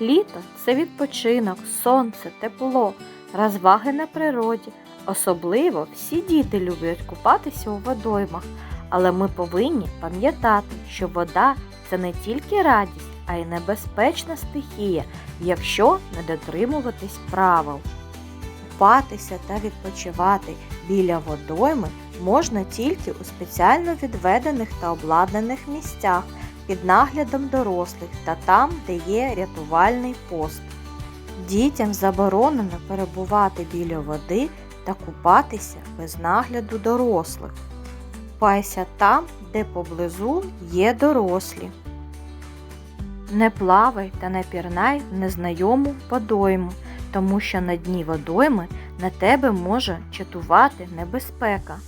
Літо це відпочинок, сонце, тепло, розваги на природі. Особливо всі діти люблять купатися у водоймах, але ми повинні пам'ятати, що вода це не тільки радість, а й небезпечна стихія, якщо не дотримуватись правил. Купатися та відпочивати біля водойми можна тільки у спеціально відведених та обладнаних місцях під наглядом дорослих та там, де є рятувальний пост. Дітям заборонено перебувати біля води та купатися без нагляду дорослих. Купайся там, де поблизу є дорослі. Не плавай та не пірнай в незнайому водойму, тому що на дні водойми на тебе може чатувати небезпека.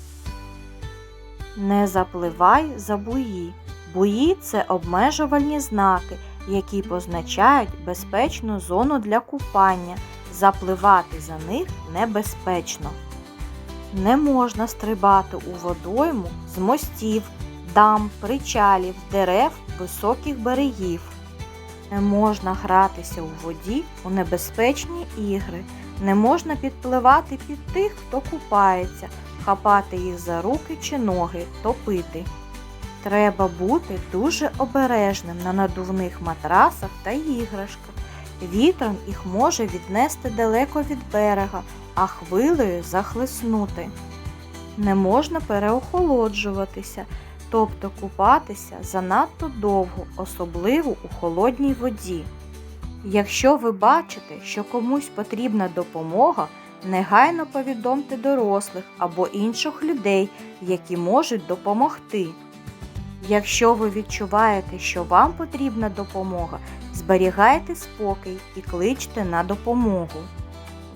Не запливай за буї. Буї це обмежувальні знаки, які позначають безпечну зону для купання. Запливати за них небезпечно. Не можна стрибати у водойму з мостів, дам, причалів, дерев, високих берегів. Не можна гратися у воді у небезпечні ігри. Не можна підпливати під тих, хто купається, хапати їх за руки чи ноги, топити. Треба бути дуже обережним на надувних матрасах та іграшках. Вітром їх може віднести далеко від берега, а хвилею захлиснути. Не можна переохолоджуватися, тобто купатися занадто довго, особливо у холодній воді. Якщо ви бачите, що комусь потрібна допомога, негайно повідомте дорослих або інших людей, які можуть допомогти. Якщо ви відчуваєте, що вам потрібна допомога, зберігайте спокій і кличте на допомогу.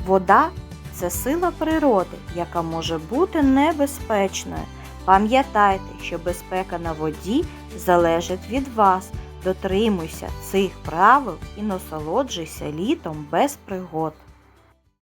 Вода це сила природи, яка може бути небезпечною. Пам'ятайте, що безпека на воді залежить від вас. Дотримуйся цих правил і насолоджуйся літом без пригод.